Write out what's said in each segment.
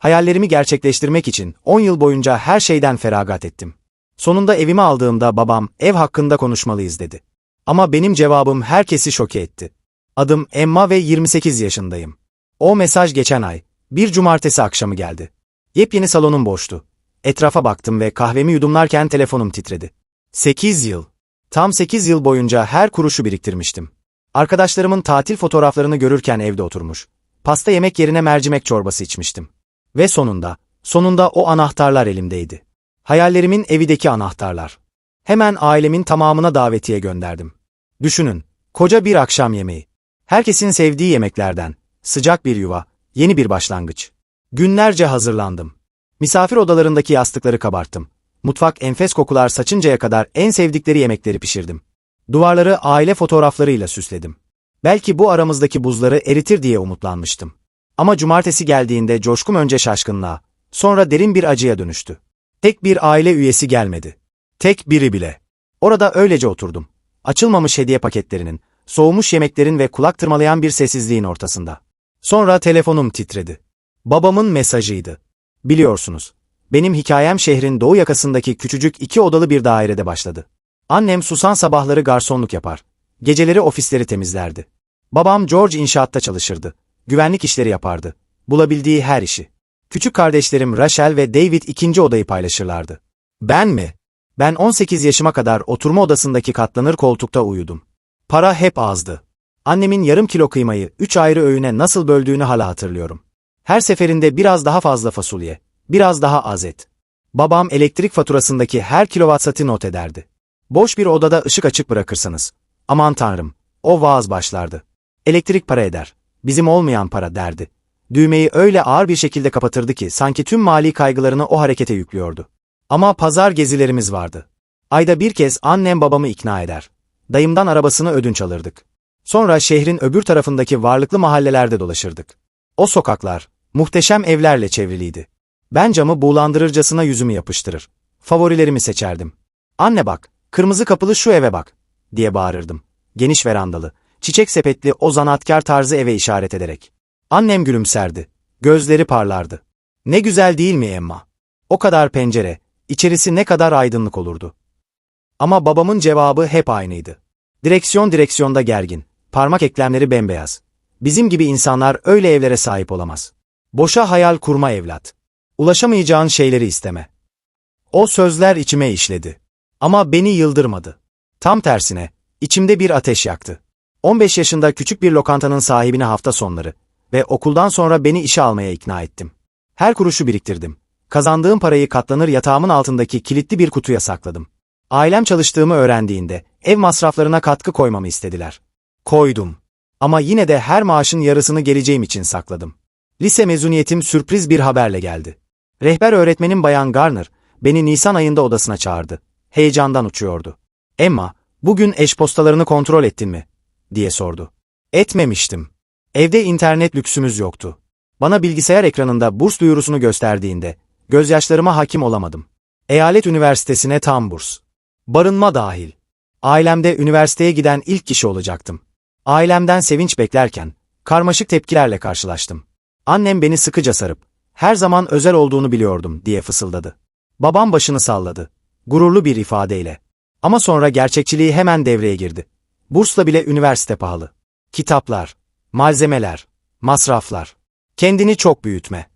Hayallerimi gerçekleştirmek için 10 yıl boyunca her şeyden feragat ettim. Sonunda evimi aldığımda babam ev hakkında konuşmalıyız dedi. Ama benim cevabım herkesi şoke etti. Adım Emma ve 28 yaşındayım. O mesaj geçen ay, bir cumartesi akşamı geldi. Yepyeni salonum boştu. Etrafa baktım ve kahvemi yudumlarken telefonum titredi. 8 yıl. Tam 8 yıl boyunca her kuruşu biriktirmiştim. Arkadaşlarımın tatil fotoğraflarını görürken evde oturmuş. Pasta yemek yerine mercimek çorbası içmiştim. Ve sonunda, sonunda o anahtarlar elimdeydi. Hayallerimin evideki anahtarlar. Hemen ailemin tamamına davetiye gönderdim. Düşünün, koca bir akşam yemeği. Herkesin sevdiği yemeklerden, sıcak bir yuva, yeni bir başlangıç. Günlerce hazırlandım. Misafir odalarındaki yastıkları kabarttım. Mutfak enfes kokular saçıncaya kadar en sevdikleri yemekleri pişirdim. Duvarları aile fotoğraflarıyla süsledim. Belki bu aramızdaki buzları eritir diye umutlanmıştım. Ama cumartesi geldiğinde coşkum önce şaşkınlığa, sonra derin bir acıya dönüştü. Tek bir aile üyesi gelmedi. Tek biri bile. Orada öylece oturdum. Açılmamış hediye paketlerinin, soğumuş yemeklerin ve kulak tırmalayan bir sessizliğin ortasında. Sonra telefonum titredi. Babamın mesajıydı. Biliyorsunuz, benim hikayem şehrin doğu yakasındaki küçücük iki odalı bir dairede başladı. Annem susan sabahları garsonluk yapar. Geceleri ofisleri temizlerdi. Babam George inşaatta çalışırdı. Güvenlik işleri yapardı. Bulabildiği her işi. Küçük kardeşlerim Rachel ve David ikinci odayı paylaşırlardı. Ben mi? Ben 18 yaşıma kadar oturma odasındaki katlanır koltukta uyudum. Para hep azdı. Annemin yarım kilo kıymayı üç ayrı öğüne nasıl böldüğünü hala hatırlıyorum. Her seferinde biraz daha fazla fasulye, biraz daha az et. Babam elektrik faturasındaki her kilowatt not ederdi. Boş bir odada ışık açık bırakırsanız, aman tanrım, o vaaz başlardı. Elektrik para eder, bizim olmayan para derdi. Düğmeyi öyle ağır bir şekilde kapatırdı ki sanki tüm mali kaygılarını o harekete yüklüyordu. Ama pazar gezilerimiz vardı. Ayda bir kez annem babamı ikna eder. Dayımdan arabasını ödünç alırdık. Sonra şehrin öbür tarafındaki varlıklı mahallelerde dolaşırdık. O sokaklar, muhteşem evlerle çevriliydi. Ben camı buğulandırırcasına yüzümü yapıştırır. Favorilerimi seçerdim. Anne bak, kırmızı kapılı şu eve bak, diye bağırırdım. Geniş verandalı, çiçek sepetli o zanaatkar tarzı eve işaret ederek. Annem gülümserdi. Gözleri parlardı. Ne güzel değil mi Emma? O kadar pencere, içerisi ne kadar aydınlık olurdu. Ama babamın cevabı hep aynıydı. Direksiyon direksiyonda gergin, parmak eklemleri bembeyaz. Bizim gibi insanlar öyle evlere sahip olamaz. Boşa hayal kurma evlat. Ulaşamayacağın şeyleri isteme. O sözler içime işledi. Ama beni yıldırmadı. Tam tersine, içimde bir ateş yaktı. 15 yaşında küçük bir lokantanın sahibine hafta sonları ve okuldan sonra beni işe almaya ikna ettim. Her kuruşu biriktirdim. Kazandığım parayı katlanır yatağımın altındaki kilitli bir kutuya sakladım. Ailem çalıştığımı öğrendiğinde ev masraflarına katkı koymamı istediler. Koydum. Ama yine de her maaşın yarısını geleceğim için sakladım. Lise mezuniyetim sürpriz bir haberle geldi. Rehber öğretmenim Bayan Garner beni Nisan ayında odasına çağırdı. Heyecandan uçuyordu. Emma, bugün eş postalarını kontrol ettin mi? Diye sordu. Etmemiştim. Evde internet lüksümüz yoktu. Bana bilgisayar ekranında burs duyurusunu gösterdiğinde, gözyaşlarıma hakim olamadım. Eyalet Üniversitesi'ne tam burs. Barınma dahil. Ailemde üniversiteye giden ilk kişi olacaktım. Ailemden sevinç beklerken, karmaşık tepkilerle karşılaştım. Annem beni sıkıca sarıp, her zaman özel olduğunu biliyordum diye fısıldadı. Babam başını salladı. Gururlu bir ifadeyle. Ama sonra gerçekçiliği hemen devreye girdi. Bursla bile üniversite pahalı. Kitaplar, malzemeler, masraflar. Kendini çok büyütme.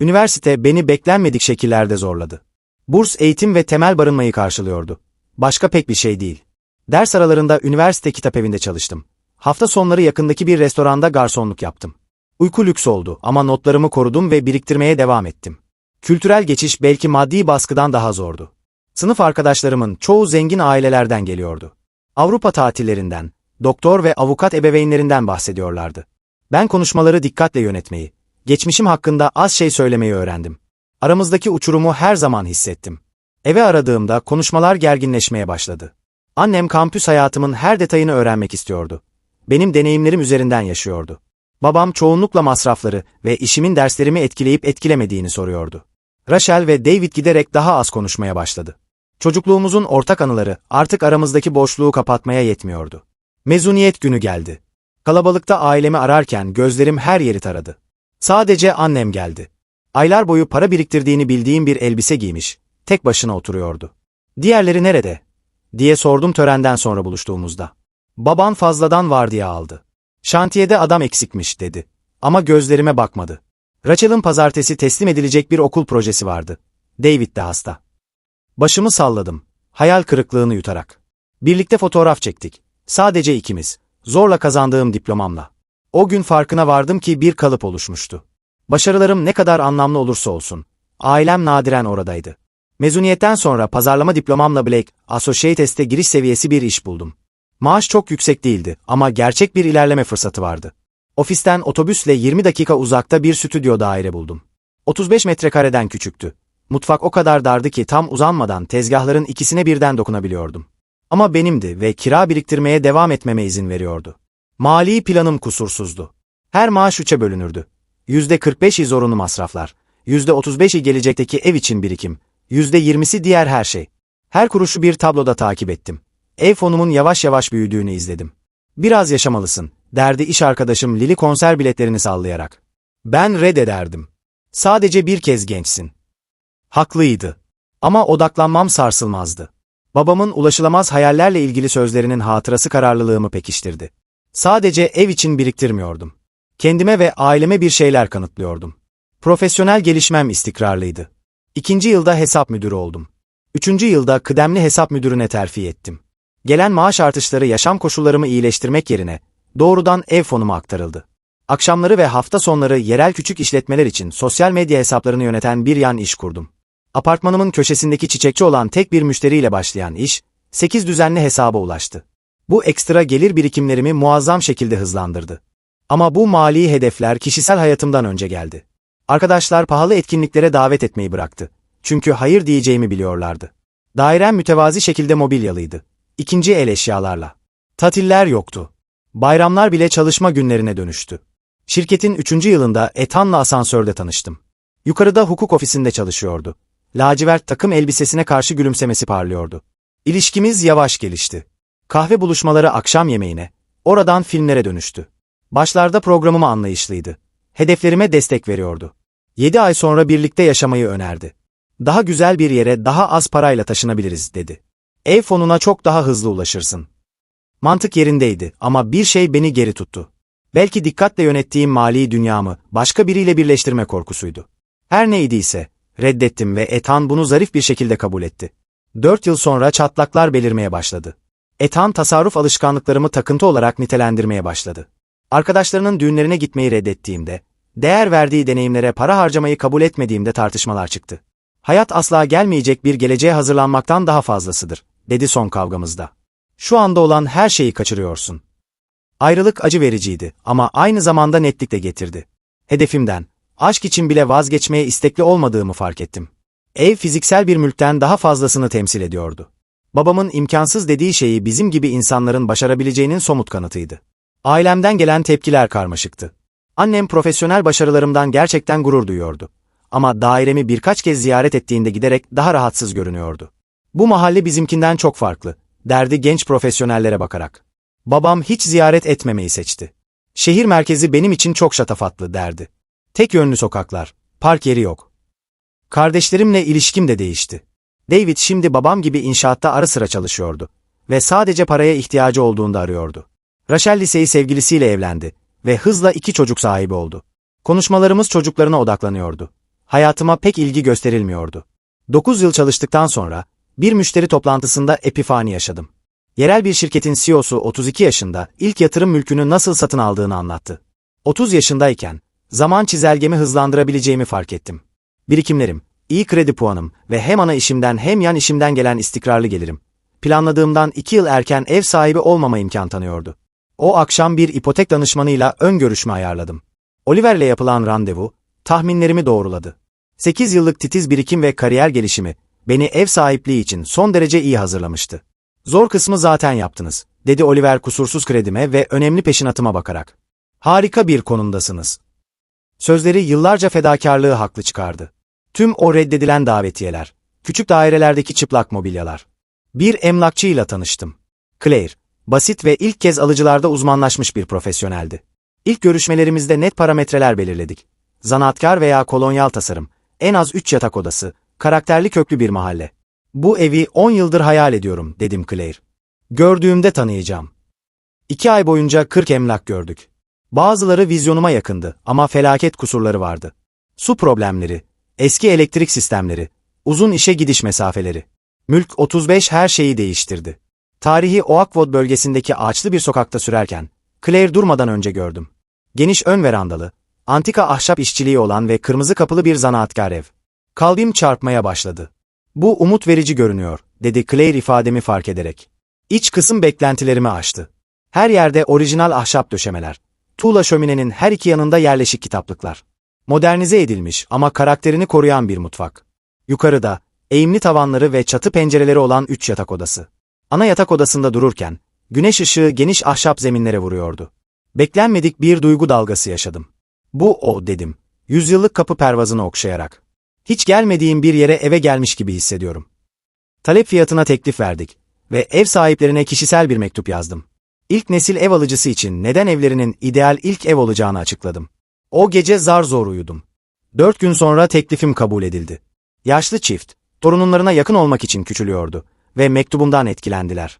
Üniversite beni beklenmedik şekillerde zorladı. Burs eğitim ve temel barınmayı karşılıyordu. Başka pek bir şey değil. Ders aralarında üniversite kitap evinde çalıştım. Hafta sonları yakındaki bir restoranda garsonluk yaptım. Uyku lüks oldu ama notlarımı korudum ve biriktirmeye devam ettim. Kültürel geçiş belki maddi baskıdan daha zordu. Sınıf arkadaşlarımın çoğu zengin ailelerden geliyordu. Avrupa tatillerinden, doktor ve avukat ebeveynlerinden bahsediyorlardı. Ben konuşmaları dikkatle yönetmeyi, geçmişim hakkında az şey söylemeyi öğrendim. Aramızdaki uçurumu her zaman hissettim. Eve aradığımda konuşmalar gerginleşmeye başladı. Annem kampüs hayatımın her detayını öğrenmek istiyordu. Benim deneyimlerim üzerinden yaşıyordu. Babam çoğunlukla masrafları ve işimin derslerimi etkileyip etkilemediğini soruyordu. Rachel ve David giderek daha az konuşmaya başladı. Çocukluğumuzun ortak anıları artık aramızdaki boşluğu kapatmaya yetmiyordu. Mezuniyet günü geldi. Kalabalıkta ailemi ararken gözlerim her yeri taradı. Sadece annem geldi. Aylar boyu para biriktirdiğini bildiğim bir elbise giymiş, tek başına oturuyordu. Diğerleri nerede? diye sordum törenden sonra buluştuğumuzda. Baban fazladan vardiya aldı. Şantiyede adam eksikmiş dedi. Ama gözlerime bakmadı. Rachel'ın pazartesi teslim edilecek bir okul projesi vardı. David de hasta. Başımı salladım. Hayal kırıklığını yutarak. Birlikte fotoğraf çektik. Sadece ikimiz. Zorla kazandığım diplomamla. O gün farkına vardım ki bir kalıp oluşmuştu. Başarılarım ne kadar anlamlı olursa olsun. Ailem nadiren oradaydı. Mezuniyetten sonra pazarlama diplomamla Blake, Associates'te giriş seviyesi bir iş buldum. Maaş çok yüksek değildi ama gerçek bir ilerleme fırsatı vardı. Ofisten otobüsle 20 dakika uzakta bir stüdyo daire buldum. 35 metrekareden küçüktü. Mutfak o kadar dardı ki tam uzanmadan tezgahların ikisine birden dokunabiliyordum. Ama benimdi ve kira biriktirmeye devam etmeme izin veriyordu. Mali planım kusursuzdu. Her maaş üçe bölünürdü. %45'i zorunlu masraflar, %35'i gelecekteki ev için birikim, %20'si diğer her şey. Her kuruşu bir tabloda takip ettim. Ev fonumun yavaş yavaş büyüdüğünü izledim. Biraz yaşamalısın, derdi iş arkadaşım Lili konser biletlerini sallayarak. Ben reddederdim. Sadece bir kez gençsin. Haklıydı. Ama odaklanmam sarsılmazdı. Babamın ulaşılamaz hayallerle ilgili sözlerinin hatırası kararlılığımı pekiştirdi. Sadece ev için biriktirmiyordum. Kendime ve aileme bir şeyler kanıtlıyordum. Profesyonel gelişmem istikrarlıydı. İkinci yılda hesap müdürü oldum. Üçüncü yılda kıdemli hesap müdürüne terfi ettim. Gelen maaş artışları yaşam koşullarımı iyileştirmek yerine doğrudan ev fonuma aktarıldı. Akşamları ve hafta sonları yerel küçük işletmeler için sosyal medya hesaplarını yöneten bir yan iş kurdum. Apartmanımın köşesindeki çiçekçi olan tek bir müşteriyle başlayan iş, 8 düzenli hesaba ulaştı. Bu ekstra gelir birikimlerimi muazzam şekilde hızlandırdı. Ama bu mali hedefler kişisel hayatımdan önce geldi. Arkadaşlar pahalı etkinliklere davet etmeyi bıraktı. Çünkü hayır diyeceğimi biliyorlardı. Dairem mütevazi şekilde mobilyalıydı. İkinci el eşyalarla. Tatiller yoktu. Bayramlar bile çalışma günlerine dönüştü. Şirketin üçüncü yılında Etan'la asansörde tanıştım. Yukarıda hukuk ofisinde çalışıyordu. Lacivert takım elbisesine karşı gülümsemesi parlıyordu. İlişkimiz yavaş gelişti. Kahve buluşmaları akşam yemeğine, oradan filmlere dönüştü. Başlarda programıma anlayışlıydı. Hedeflerime destek veriyordu. Yedi ay sonra birlikte yaşamayı önerdi. Daha güzel bir yere daha az parayla taşınabiliriz dedi. Ev fonuna çok daha hızlı ulaşırsın. Mantık yerindeydi ama bir şey beni geri tuttu. Belki dikkatle yönettiğim mali dünyamı başka biriyle birleştirme korkusuydu. Her neydiyse, reddettim ve Ethan bunu zarif bir şekilde kabul etti. Dört yıl sonra çatlaklar belirmeye başladı. Ethan tasarruf alışkanlıklarımı takıntı olarak nitelendirmeye başladı. Arkadaşlarının düğünlerine gitmeyi reddettiğimde, değer verdiği deneyimlere para harcamayı kabul etmediğimde tartışmalar çıktı. Hayat asla gelmeyecek bir geleceğe hazırlanmaktan daha fazlasıdır, dedi son kavgamızda. Şu anda olan her şeyi kaçırıyorsun. Ayrılık acı vericiydi ama aynı zamanda netlik de getirdi. Hedefimden, aşk için bile vazgeçmeye istekli olmadığımı fark ettim. Ev fiziksel bir mülkten daha fazlasını temsil ediyordu. Babamın imkansız dediği şeyi bizim gibi insanların başarabileceğinin somut kanıtıydı. Ailemden gelen tepkiler karmaşıktı. Annem profesyonel başarılarımdan gerçekten gurur duyuyordu. Ama dairemi birkaç kez ziyaret ettiğinde giderek daha rahatsız görünüyordu. Bu mahalle bizimkinden çok farklı, derdi genç profesyonellere bakarak. Babam hiç ziyaret etmemeyi seçti. Şehir merkezi benim için çok şatafatlı derdi. Tek yönlü sokaklar, park yeri yok. Kardeşlerimle ilişkim de değişti. David şimdi babam gibi inşaatta ara sıra çalışıyordu ve sadece paraya ihtiyacı olduğunda arıyordu. Rachel liseyi sevgilisiyle evlendi ve hızla iki çocuk sahibi oldu. Konuşmalarımız çocuklarına odaklanıyordu. Hayatıma pek ilgi gösterilmiyordu. 9 yıl çalıştıktan sonra bir müşteri toplantısında epifani yaşadım. Yerel bir şirketin CEO'su 32 yaşında ilk yatırım mülkünü nasıl satın aldığını anlattı. 30 yaşındayken zaman çizelgemi hızlandırabileceğimi fark ettim. Birikimlerim, iyi kredi puanım ve hem ana işimden hem yan işimden gelen istikrarlı gelirim. Planladığımdan 2 yıl erken ev sahibi olmama imkan tanıyordu. O akşam bir ipotek danışmanıyla ön görüşme ayarladım. Oliver'le yapılan randevu, tahminlerimi doğruladı. 8 yıllık titiz birikim ve kariyer gelişimi, beni ev sahipliği için son derece iyi hazırlamıştı. Zor kısmı zaten yaptınız, dedi Oliver kusursuz kredime ve önemli peşinatıma bakarak. Harika bir konumdasınız. Sözleri yıllarca fedakarlığı haklı çıkardı. Tüm o reddedilen davetiyeler, küçük dairelerdeki çıplak mobilyalar. Bir emlakçıyla tanıştım. Claire, basit ve ilk kez alıcılarda uzmanlaşmış bir profesyoneldi. İlk görüşmelerimizde net parametreler belirledik. zanaatkar veya kolonyal tasarım, en az 3 yatak odası, karakterli köklü bir mahalle. Bu evi 10 yıldır hayal ediyorum, dedim Claire. Gördüğümde tanıyacağım. İki ay boyunca 40 emlak gördük. Bazıları vizyonuma yakındı ama felaket kusurları vardı. Su problemleri, eski elektrik sistemleri, uzun işe gidiş mesafeleri. Mülk 35 her şeyi değiştirdi. Tarihi Oakwood bölgesindeki ağaçlı bir sokakta sürerken, Claire durmadan önce gördüm. Geniş ön verandalı, antika ahşap işçiliği olan ve kırmızı kapılı bir zanaatkar ev. Kalbim çarpmaya başladı. Bu umut verici görünüyor, dedi Claire ifademi fark ederek. İç kısım beklentilerimi aştı. Her yerde orijinal ahşap döşemeler. Tuğla şöminenin her iki yanında yerleşik kitaplıklar. Modernize edilmiş ama karakterini koruyan bir mutfak. Yukarıda, eğimli tavanları ve çatı pencereleri olan üç yatak odası. Ana yatak odasında dururken, güneş ışığı geniş ahşap zeminlere vuruyordu. Beklenmedik bir duygu dalgası yaşadım. Bu o dedim. Yüzyıllık kapı pervazını okşayarak. Hiç gelmediğim bir yere eve gelmiş gibi hissediyorum. Talep fiyatına teklif verdik ve ev sahiplerine kişisel bir mektup yazdım. İlk nesil ev alıcısı için neden evlerinin ideal ilk ev olacağını açıkladım. O gece zar zor uyudum. Dört gün sonra teklifim kabul edildi. Yaşlı çift, torunlarına yakın olmak için küçülüyordu ve mektubumdan etkilendiler.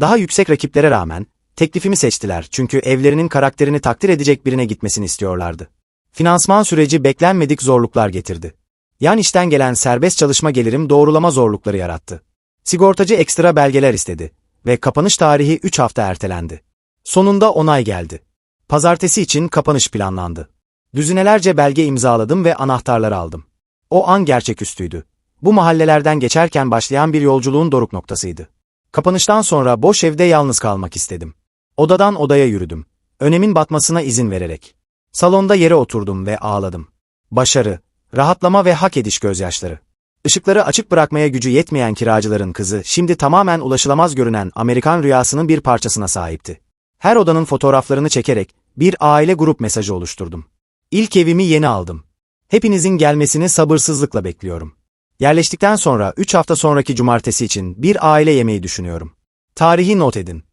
Daha yüksek rakiplere rağmen, teklifimi seçtiler çünkü evlerinin karakterini takdir edecek birine gitmesini istiyorlardı. Finansman süreci beklenmedik zorluklar getirdi. Yan işten gelen serbest çalışma gelirim doğrulama zorlukları yarattı. Sigortacı ekstra belgeler istedi ve kapanış tarihi 3 hafta ertelendi. Sonunda onay geldi. Pazartesi için kapanış planlandı. Düzinelerce belge imzaladım ve anahtarları aldım. O an gerçeküstüydü. Bu mahallelerden geçerken başlayan bir yolculuğun doruk noktasıydı. Kapanıştan sonra boş evde yalnız kalmak istedim. Odadan odaya yürüdüm. Önemin batmasına izin vererek. Salonda yere oturdum ve ağladım. Başarı, rahatlama ve hak ediş gözyaşları. Işıkları açık bırakmaya gücü yetmeyen kiracıların kızı şimdi tamamen ulaşılamaz görünen Amerikan rüyasının bir parçasına sahipti. Her odanın fotoğraflarını çekerek bir aile grup mesajı oluşturdum. İlk evimi yeni aldım. Hepinizin gelmesini sabırsızlıkla bekliyorum. Yerleştikten sonra 3 hafta sonraki cumartesi için bir aile yemeği düşünüyorum. Tarihi not edin.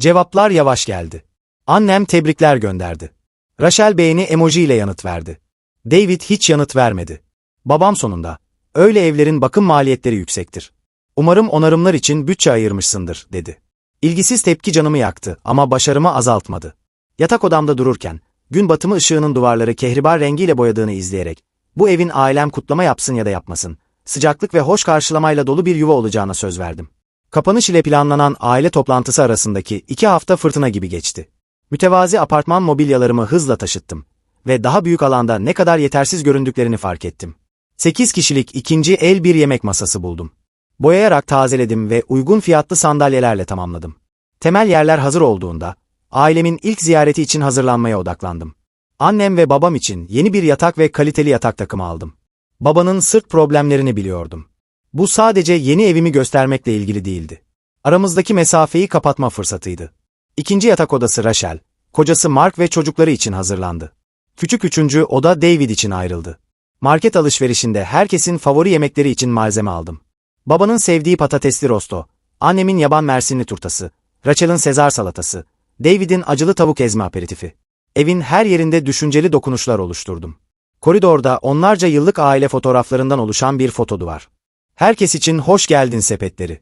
Cevaplar yavaş geldi. Annem tebrikler gönderdi. Rachel beğeni emoji ile yanıt verdi. David hiç yanıt vermedi. Babam sonunda, öyle evlerin bakım maliyetleri yüksektir. Umarım onarımlar için bütçe ayırmışsındır, dedi. İlgisiz tepki canımı yaktı ama başarımı azaltmadı. Yatak odamda dururken, gün batımı ışığının duvarları kehribar rengiyle boyadığını izleyerek, bu evin ailem kutlama yapsın ya da yapmasın, sıcaklık ve hoş karşılamayla dolu bir yuva olacağına söz verdim. Kapanış ile planlanan aile toplantısı arasındaki iki hafta fırtına gibi geçti. Mütevazi apartman mobilyalarımı hızla taşıttım ve daha büyük alanda ne kadar yetersiz göründüklerini fark ettim. 8 kişilik ikinci el bir yemek masası buldum. Boyayarak tazeledim ve uygun fiyatlı sandalyelerle tamamladım. Temel yerler hazır olduğunda, ailemin ilk ziyareti için hazırlanmaya odaklandım. Annem ve babam için yeni bir yatak ve kaliteli yatak takımı aldım. Babanın sırt problemlerini biliyordum. Bu sadece yeni evimi göstermekle ilgili değildi. Aramızdaki mesafeyi kapatma fırsatıydı. İkinci yatak odası Rachel, kocası Mark ve çocukları için hazırlandı. Küçük üçüncü oda David için ayrıldı. Market alışverişinde herkesin favori yemekleri için malzeme aldım. Babanın sevdiği patatesli rosto, annemin yaban mersinli turtası, Rachel'ın sezar salatası, David'in acılı tavuk ezme aperitifi. Evin her yerinde düşünceli dokunuşlar oluşturdum. Koridorda onlarca yıllık aile fotoğraflarından oluşan bir foto duvar. Herkes için hoş geldin sepetleri.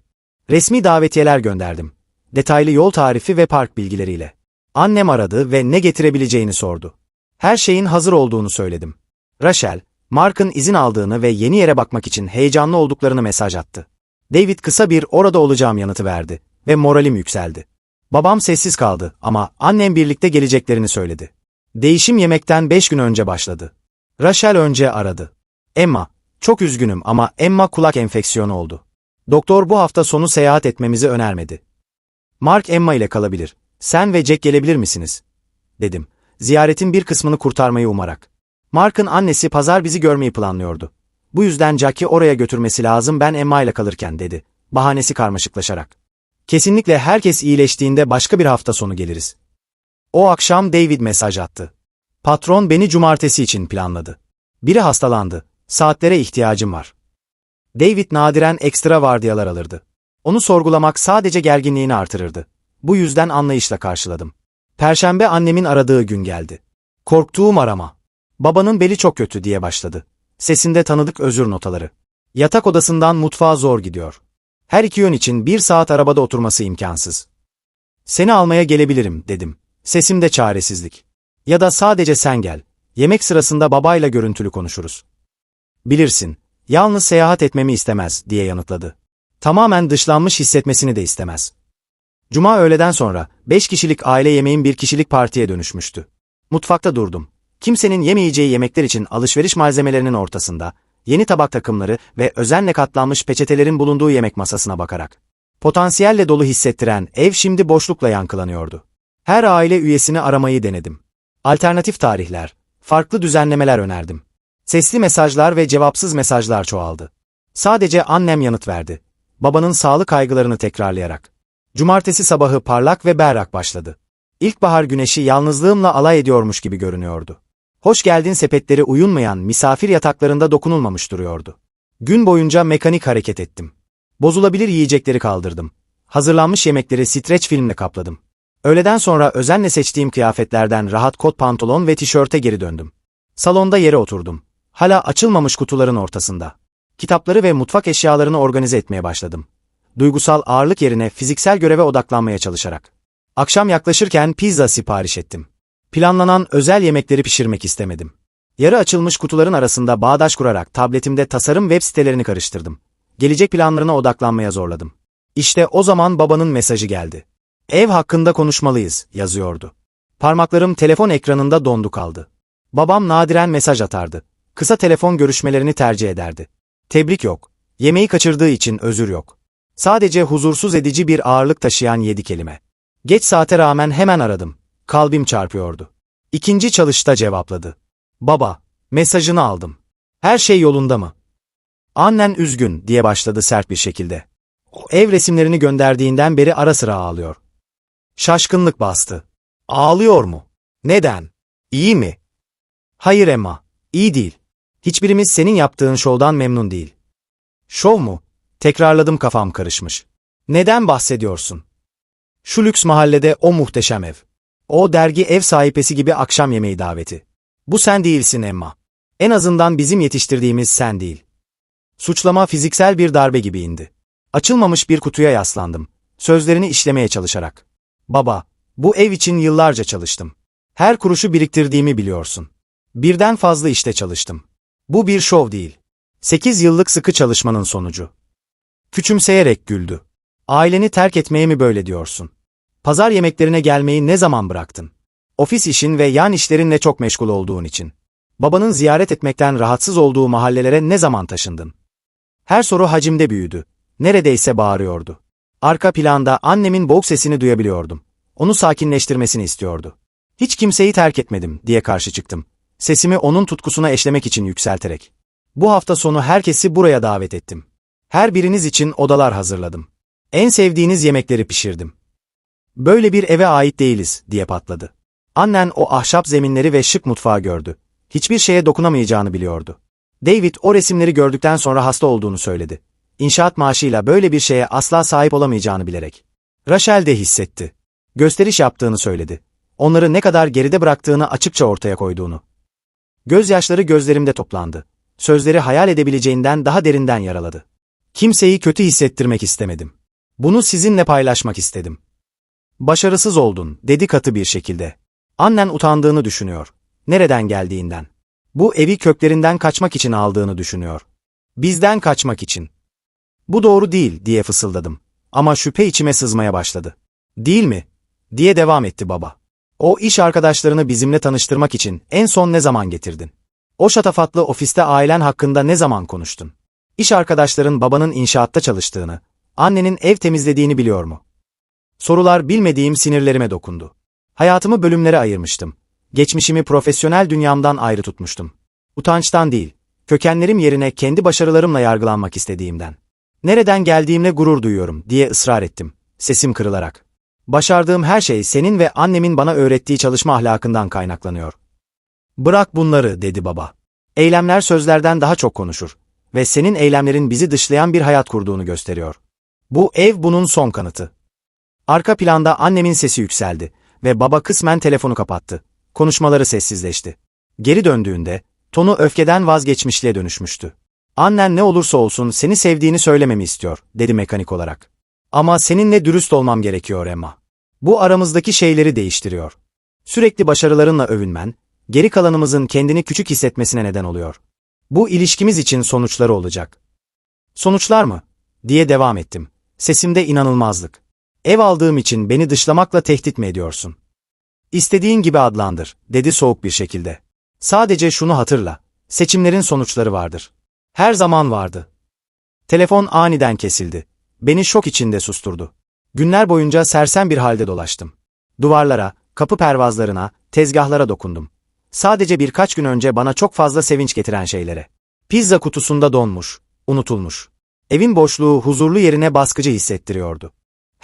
Resmi davetiyeler gönderdim. Detaylı yol tarifi ve park bilgileriyle. Annem aradı ve ne getirebileceğini sordu. Her şeyin hazır olduğunu söyledim. Rachel, Mark'ın izin aldığını ve yeni yere bakmak için heyecanlı olduklarını mesaj attı. David kısa bir orada olacağım yanıtı verdi ve moralim yükseldi. Babam sessiz kaldı ama annem birlikte geleceklerini söyledi. Değişim yemekten beş gün önce başladı. Rachel önce aradı. Emma, çok üzgünüm ama Emma kulak enfeksiyonu oldu. Doktor bu hafta sonu seyahat etmemizi önermedi. Mark Emma ile kalabilir. Sen ve Jack gelebilir misiniz? Dedim. Ziyaretin bir kısmını kurtarmayı umarak. Mark'ın annesi pazar bizi görmeyi planlıyordu. Bu yüzden Jack'i oraya götürmesi lazım ben Emma ile kalırken dedi. Bahanesi karmaşıklaşarak. Kesinlikle herkes iyileştiğinde başka bir hafta sonu geliriz. O akşam David mesaj attı. Patron beni cumartesi için planladı. Biri hastalandı. Saatlere ihtiyacım var. David nadiren ekstra vardiyalar alırdı. Onu sorgulamak sadece gerginliğini artırırdı. Bu yüzden anlayışla karşıladım. Perşembe annemin aradığı gün geldi. Korktuğum arama. Babanın beli çok kötü diye başladı. Sesinde tanıdık özür notaları. Yatak odasından mutfağa zor gidiyor. Her iki yön için bir saat arabada oturması imkansız. Seni almaya gelebilirim dedim. Sesimde çaresizlik. Ya da sadece sen gel. Yemek sırasında babayla görüntülü konuşuruz. Bilirsin, yalnız seyahat etmemi istemez diye yanıtladı. Tamamen dışlanmış hissetmesini de istemez. Cuma öğleden sonra beş kişilik aile yemeğin bir kişilik partiye dönüşmüştü. Mutfakta durdum. Kimsenin yemeyeceği yemekler için alışveriş malzemelerinin ortasında, yeni tabak takımları ve özenle katlanmış peçetelerin bulunduğu yemek masasına bakarak. Potansiyelle dolu hissettiren ev şimdi boşlukla yankılanıyordu. Her aile üyesini aramayı denedim. Alternatif tarihler, farklı düzenlemeler önerdim. Sesli mesajlar ve cevapsız mesajlar çoğaldı. Sadece annem yanıt verdi. Babanın sağlık kaygılarını tekrarlayarak. Cumartesi sabahı parlak ve berrak başladı. İlkbahar güneşi yalnızlığımla alay ediyormuş gibi görünüyordu. Hoş geldin sepetleri uyunmayan misafir yataklarında dokunulmamış duruyordu. Gün boyunca mekanik hareket ettim. Bozulabilir yiyecekleri kaldırdım. Hazırlanmış yemekleri streç filmle kapladım. Öğleden sonra özenle seçtiğim kıyafetlerden rahat kot pantolon ve tişörte geri döndüm. Salonda yere oturdum. Hala açılmamış kutuların ortasında. Kitapları ve mutfak eşyalarını organize etmeye başladım. Duygusal ağırlık yerine fiziksel göreve odaklanmaya çalışarak. Akşam yaklaşırken pizza sipariş ettim. Planlanan özel yemekleri pişirmek istemedim. Yarı açılmış kutuların arasında bağdaş kurarak tabletimde tasarım web sitelerini karıştırdım. Gelecek planlarına odaklanmaya zorladım. İşte o zaman babanın mesajı geldi. Ev hakkında konuşmalıyız, yazıyordu. Parmaklarım telefon ekranında dondu kaldı. Babam nadiren mesaj atardı. Kısa telefon görüşmelerini tercih ederdi. Tebrik yok. Yemeği kaçırdığı için özür yok. Sadece huzursuz edici bir ağırlık taşıyan yedi kelime. Geç saate rağmen hemen aradım. Kalbim çarpıyordu. İkinci çalışta cevapladı. Baba, mesajını aldım. Her şey yolunda mı? Annen üzgün diye başladı sert bir şekilde. O ev resimlerini gönderdiğinden beri ara sıra ağlıyor. Şaşkınlık bastı. Ağlıyor mu? Neden? İyi mi? Hayır Emma, iyi değil. Hiçbirimiz senin yaptığın şovdan memnun değil. Şov mu? Tekrarladım kafam karışmış. Neden bahsediyorsun? Şu lüks mahallede o muhteşem ev. O dergi ev sahipesi gibi akşam yemeği daveti. Bu sen değilsin Emma. En azından bizim yetiştirdiğimiz sen değil. Suçlama fiziksel bir darbe gibi indi. Açılmamış bir kutuya yaslandım. Sözlerini işlemeye çalışarak. Baba, bu ev için yıllarca çalıştım. Her kuruşu biriktirdiğimi biliyorsun. Birden fazla işte çalıştım. Bu bir şov değil. Sekiz yıllık sıkı çalışmanın sonucu. Küçümseyerek güldü. Aileni terk etmeye mi böyle diyorsun? Pazar yemeklerine gelmeyi ne zaman bıraktın? Ofis işin ve yan işlerinle çok meşgul olduğun için. Babanın ziyaret etmekten rahatsız olduğu mahallelere ne zaman taşındın? Her soru hacimde büyüdü. Neredeyse bağırıyordu. Arka planda annemin boğuk sesini duyabiliyordum. Onu sakinleştirmesini istiyordu. Hiç kimseyi terk etmedim diye karşı çıktım. Sesimi onun tutkusuna eşlemek için yükselterek. Bu hafta sonu herkesi buraya davet ettim. Her biriniz için odalar hazırladım. En sevdiğiniz yemekleri pişirdim. Böyle bir eve ait değiliz, diye patladı. Annen o ahşap zeminleri ve şık mutfağı gördü. Hiçbir şeye dokunamayacağını biliyordu. David o resimleri gördükten sonra hasta olduğunu söyledi. İnşaat maaşıyla böyle bir şeye asla sahip olamayacağını bilerek. Rachel de hissetti. Gösteriş yaptığını söyledi. Onları ne kadar geride bıraktığını açıkça ortaya koyduğunu. Gözyaşları gözlerimde toplandı. Sözleri hayal edebileceğinden daha derinden yaraladı. Kimseyi kötü hissettirmek istemedim. Bunu sizinle paylaşmak istedim. Başarısız oldun, dedi katı bir şekilde. Annen utandığını düşünüyor. Nereden geldiğinden. Bu evi köklerinden kaçmak için aldığını düşünüyor. Bizden kaçmak için. Bu doğru değil, diye fısıldadım. Ama şüphe içime sızmaya başladı. Değil mi? diye devam etti baba. O iş arkadaşlarını bizimle tanıştırmak için en son ne zaman getirdin? O şatafatlı ofiste ailen hakkında ne zaman konuştun? İş arkadaşların babanın inşaatta çalıştığını, annenin ev temizlediğini biliyor mu? Sorular bilmediğim sinirlerime dokundu. Hayatımı bölümlere ayırmıştım. Geçmişimi profesyonel dünyamdan ayrı tutmuştum. Utançtan değil, kökenlerim yerine kendi başarılarımla yargılanmak istediğimden. Nereden geldiğimle gurur duyuyorum diye ısrar ettim, sesim kırılarak. Başardığım her şey senin ve annemin bana öğrettiği çalışma ahlakından kaynaklanıyor. Bırak bunları, dedi baba. Eylemler sözlerden daha çok konuşur ve senin eylemlerin bizi dışlayan bir hayat kurduğunu gösteriyor. Bu ev bunun son kanıtı. Arka planda annemin sesi yükseldi ve baba kısmen telefonu kapattı. Konuşmaları sessizleşti. Geri döndüğünde, tonu öfkeden vazgeçmişliğe dönüşmüştü. Annen ne olursa olsun seni sevdiğini söylememi istiyor, dedi mekanik olarak. Ama seninle dürüst olmam gerekiyor Emma. Bu aramızdaki şeyleri değiştiriyor. Sürekli başarılarınla övünmen, geri kalanımızın kendini küçük hissetmesine neden oluyor. Bu ilişkimiz için sonuçları olacak. Sonuçlar mı? diye devam ettim. Sesimde inanılmazlık. Ev aldığım için beni dışlamakla tehdit mi ediyorsun? İstediğin gibi adlandır, dedi soğuk bir şekilde. Sadece şunu hatırla, seçimlerin sonuçları vardır. Her zaman vardı. Telefon aniden kesildi. Beni şok içinde susturdu. Günler boyunca sersem bir halde dolaştım. Duvarlara, kapı pervazlarına, tezgahlara dokundum. Sadece birkaç gün önce bana çok fazla sevinç getiren şeylere. Pizza kutusunda donmuş, unutulmuş. Evin boşluğu huzurlu yerine baskıcı hissettiriyordu.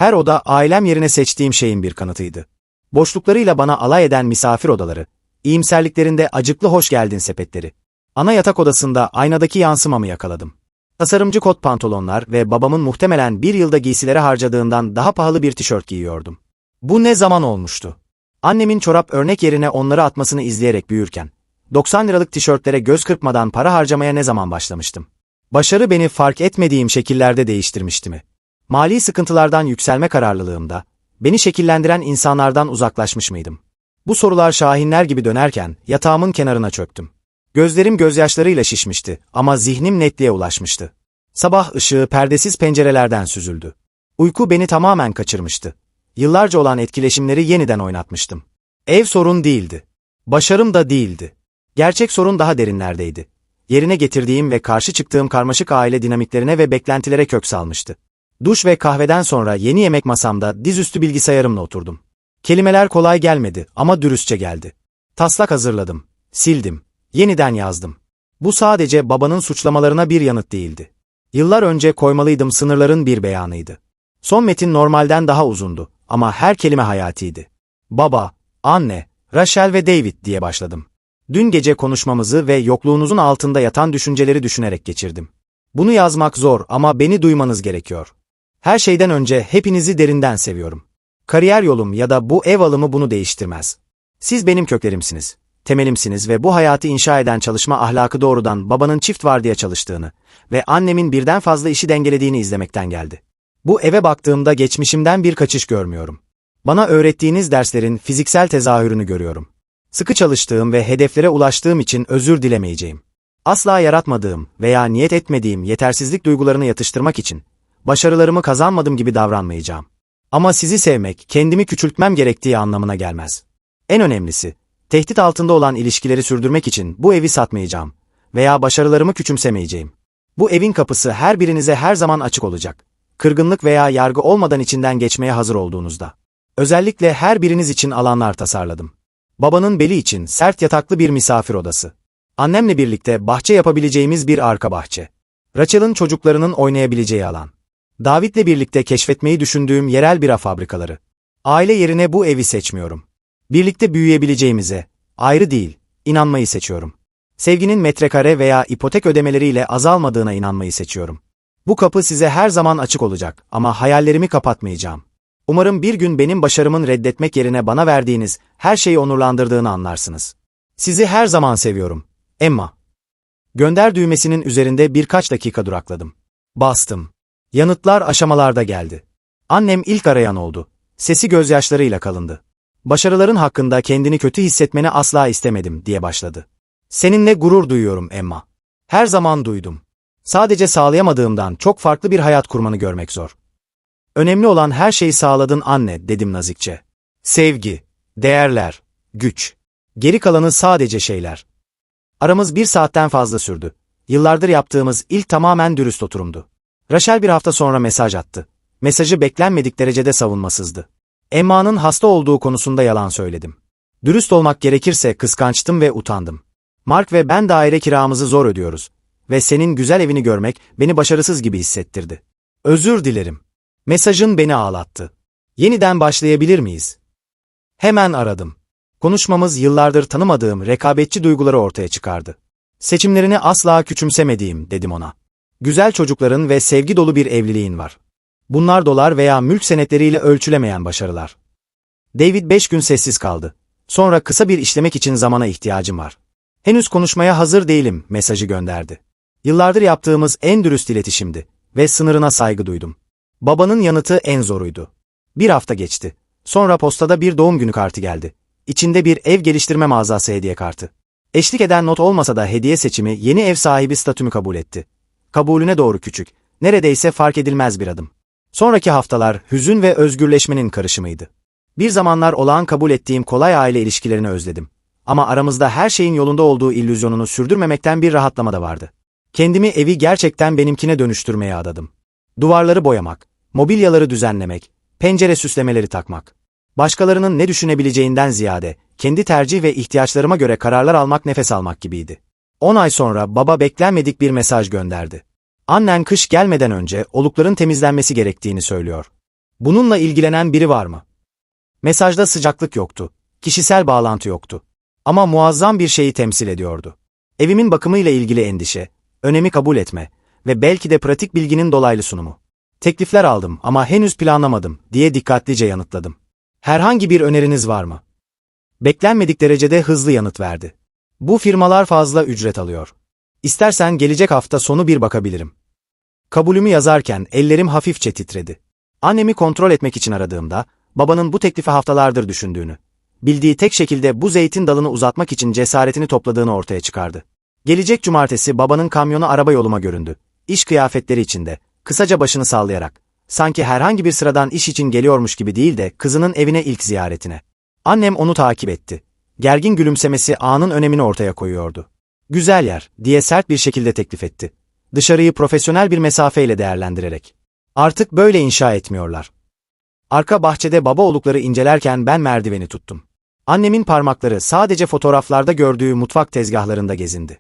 Her oda ailem yerine seçtiğim şeyin bir kanıtıydı. Boşluklarıyla bana alay eden misafir odaları, iyimserliklerinde acıklı hoş geldin sepetleri. Ana yatak odasında aynadaki yansımamı yakaladım. Tasarımcı kot pantolonlar ve babamın muhtemelen bir yılda giysilere harcadığından daha pahalı bir tişört giyiyordum. Bu ne zaman olmuştu? Annemin çorap örnek yerine onları atmasını izleyerek büyürken, 90 liralık tişörtlere göz kırpmadan para harcamaya ne zaman başlamıştım? Başarı beni fark etmediğim şekillerde değiştirmişti mi? Mali sıkıntılardan yükselme kararlılığımda, beni şekillendiren insanlardan uzaklaşmış mıydım? Bu sorular şahinler gibi dönerken yatağımın kenarına çöktüm. Gözlerim gözyaşlarıyla şişmişti ama zihnim netliğe ulaşmıştı. Sabah ışığı perdesiz pencerelerden süzüldü. Uyku beni tamamen kaçırmıştı. Yıllarca olan etkileşimleri yeniden oynatmıştım. Ev sorun değildi. Başarım da değildi. Gerçek sorun daha derinlerdeydi. Yerine getirdiğim ve karşı çıktığım karmaşık aile dinamiklerine ve beklentilere kök salmıştı. Duş ve kahveden sonra yeni yemek masamda dizüstü bilgisayarımla oturdum. Kelimeler kolay gelmedi ama dürüstçe geldi. Taslak hazırladım, sildim, yeniden yazdım. Bu sadece babanın suçlamalarına bir yanıt değildi. Yıllar önce koymalıydım sınırların bir beyanıydı. Son metin normalden daha uzundu ama her kelime hayatiydi. Baba, anne, Rachel ve David diye başladım. Dün gece konuşmamızı ve yokluğunuzun altında yatan düşünceleri düşünerek geçirdim. Bunu yazmak zor ama beni duymanız gerekiyor. Her şeyden önce hepinizi derinden seviyorum. Kariyer yolum ya da bu ev alımı bunu değiştirmez. Siz benim köklerimsiniz, temelimsiniz ve bu hayatı inşa eden çalışma ahlakı doğrudan babanın çift vardiya çalıştığını ve annemin birden fazla işi dengelediğini izlemekten geldi. Bu eve baktığımda geçmişimden bir kaçış görmüyorum. Bana öğrettiğiniz derslerin fiziksel tezahürünü görüyorum. Sıkı çalıştığım ve hedeflere ulaştığım için özür dilemeyeceğim. Asla yaratmadığım veya niyet etmediğim yetersizlik duygularını yatıştırmak için başarılarımı kazanmadım gibi davranmayacağım. Ama sizi sevmek, kendimi küçültmem gerektiği anlamına gelmez. En önemlisi, tehdit altında olan ilişkileri sürdürmek için bu evi satmayacağım veya başarılarımı küçümsemeyeceğim. Bu evin kapısı her birinize her zaman açık olacak. Kırgınlık veya yargı olmadan içinden geçmeye hazır olduğunuzda. Özellikle her biriniz için alanlar tasarladım. Babanın beli için sert yataklı bir misafir odası. Annemle birlikte bahçe yapabileceğimiz bir arka bahçe. Rachel'ın çocuklarının oynayabileceği alan. David'le birlikte keşfetmeyi düşündüğüm yerel bira fabrikaları. Aile yerine bu evi seçmiyorum. Birlikte büyüyebileceğimize, ayrı değil, inanmayı seçiyorum. Sevginin metrekare veya ipotek ödemeleriyle azalmadığına inanmayı seçiyorum. Bu kapı size her zaman açık olacak ama hayallerimi kapatmayacağım. Umarım bir gün benim başarımın reddetmek yerine bana verdiğiniz her şeyi onurlandırdığını anlarsınız. Sizi her zaman seviyorum. Emma. Gönder düğmesinin üzerinde birkaç dakika durakladım. Bastım. Yanıtlar aşamalarda geldi. Annem ilk arayan oldu. Sesi gözyaşlarıyla kalındı. Başarıların hakkında kendini kötü hissetmeni asla istemedim diye başladı. Seninle gurur duyuyorum Emma. Her zaman duydum. Sadece sağlayamadığımdan çok farklı bir hayat kurmanı görmek zor. Önemli olan her şeyi sağladın anne dedim nazikçe. Sevgi, değerler, güç. Geri kalanı sadece şeyler. Aramız bir saatten fazla sürdü. Yıllardır yaptığımız ilk tamamen dürüst oturumdu. Rachel bir hafta sonra mesaj attı. Mesajı beklenmedik derecede savunmasızdı. Emma'nın hasta olduğu konusunda yalan söyledim. Dürüst olmak gerekirse kıskançtım ve utandım. Mark ve ben daire kiramızı zor ödüyoruz. Ve senin güzel evini görmek beni başarısız gibi hissettirdi. Özür dilerim. Mesajın beni ağlattı. Yeniden başlayabilir miyiz? Hemen aradım. Konuşmamız yıllardır tanımadığım rekabetçi duyguları ortaya çıkardı. Seçimlerini asla küçümsemediğim dedim ona. Güzel çocukların ve sevgi dolu bir evliliğin var. Bunlar dolar veya mülk senetleriyle ölçülemeyen başarılar. David beş gün sessiz kaldı. Sonra kısa bir işlemek için zamana ihtiyacım var. Henüz konuşmaya hazır değilim mesajı gönderdi. Yıllardır yaptığımız en dürüst iletişimdi ve sınırına saygı duydum. Babanın yanıtı en zoruydu. Bir hafta geçti. Sonra postada bir doğum günü kartı geldi. İçinde bir ev geliştirme mağazası hediye kartı. Eşlik eden not olmasa da hediye seçimi yeni ev sahibi statümü kabul etti. Kabulüne doğru küçük, neredeyse fark edilmez bir adım. Sonraki haftalar hüzün ve özgürleşmenin karışımıydı. Bir zamanlar olağan kabul ettiğim kolay aile ilişkilerini özledim. Ama aramızda her şeyin yolunda olduğu illüzyonunu sürdürmemekten bir rahatlama da vardı. Kendimi evi gerçekten benimkine dönüştürmeye adadım. Duvarları boyamak, mobilyaları düzenlemek, pencere süslemeleri takmak. Başkalarının ne düşünebileceğinden ziyade, kendi tercih ve ihtiyaçlarıma göre kararlar almak nefes almak gibiydi. 10 ay sonra baba beklenmedik bir mesaj gönderdi. Annen kış gelmeden önce olukların temizlenmesi gerektiğini söylüyor. Bununla ilgilenen biri var mı? Mesajda sıcaklık yoktu, kişisel bağlantı yoktu. Ama muazzam bir şeyi temsil ediyordu. Evimin bakımıyla ilgili endişe, önemi kabul etme ve belki de pratik bilginin dolaylı sunumu. Teklifler aldım ama henüz planlamadım diye dikkatlice yanıtladım. Herhangi bir öneriniz var mı? Beklenmedik derecede hızlı yanıt verdi. Bu firmalar fazla ücret alıyor. İstersen gelecek hafta sonu bir bakabilirim. Kabulümü yazarken ellerim hafifçe titredi. Annemi kontrol etmek için aradığımda, babanın bu teklifi haftalardır düşündüğünü, bildiği tek şekilde bu zeytin dalını uzatmak için cesaretini topladığını ortaya çıkardı. Gelecek cumartesi babanın kamyonu araba yoluma göründü. İş kıyafetleri içinde, kısaca başını sallayarak, sanki herhangi bir sıradan iş için geliyormuş gibi değil de kızının evine ilk ziyaretine. Annem onu takip etti. Gergin gülümsemesi anın önemini ortaya koyuyordu. Güzel yer, diye sert bir şekilde teklif etti. Dışarıyı profesyonel bir mesafeyle değerlendirerek. Artık böyle inşa etmiyorlar. Arka bahçede baba olukları incelerken ben merdiveni tuttum. Annemin parmakları sadece fotoğraflarda gördüğü mutfak tezgahlarında gezindi.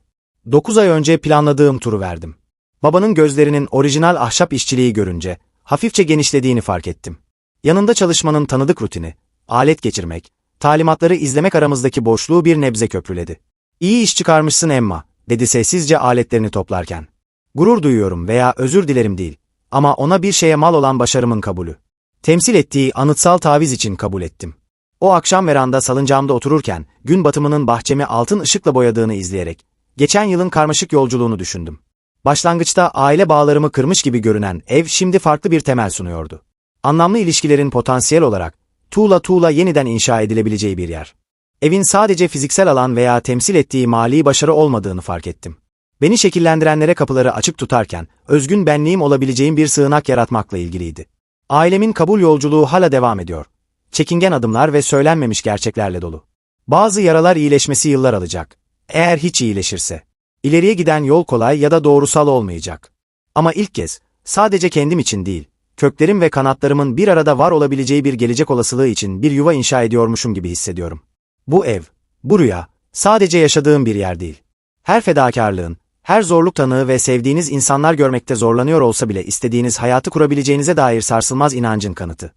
9 ay önce planladığım turu verdim. Babanın gözlerinin orijinal ahşap işçiliği görünce hafifçe genişlediğini fark ettim. Yanında çalışmanın tanıdık rutini, alet geçirmek, talimatları izlemek aramızdaki boşluğu bir nebze köprüledi. İyi iş çıkarmışsın Emma, dedi sessizce aletlerini toplarken. Gurur duyuyorum veya özür dilerim değil. Ama ona bir şeye mal olan başarımın kabulü. Temsil ettiği anıtsal taviz için kabul ettim. O akşam veranda salıncağımda otururken, gün batımının bahçemi altın ışıkla boyadığını izleyerek, geçen yılın karmaşık yolculuğunu düşündüm. Başlangıçta aile bağlarımı kırmış gibi görünen ev şimdi farklı bir temel sunuyordu. Anlamlı ilişkilerin potansiyel olarak, tuğla tuğla yeniden inşa edilebileceği bir yer. Evin sadece fiziksel alan veya temsil ettiği mali başarı olmadığını fark ettim. Beni şekillendirenlere kapıları açık tutarken, özgün benliğim olabileceğim bir sığınak yaratmakla ilgiliydi. Ailemin kabul yolculuğu hala devam ediyor. Çekingen adımlar ve söylenmemiş gerçeklerle dolu. Bazı yaralar iyileşmesi yıllar alacak. Eğer hiç iyileşirse. İleriye giden yol kolay ya da doğrusal olmayacak. Ama ilk kez, sadece kendim için değil, köklerim ve kanatlarımın bir arada var olabileceği bir gelecek olasılığı için bir yuva inşa ediyormuşum gibi hissediyorum. Bu ev, bu rüya, sadece yaşadığım bir yer değil. Her fedakarlığın, her zorluk tanığı ve sevdiğiniz insanlar görmekte zorlanıyor olsa bile istediğiniz hayatı kurabileceğinize dair sarsılmaz inancın kanıtı.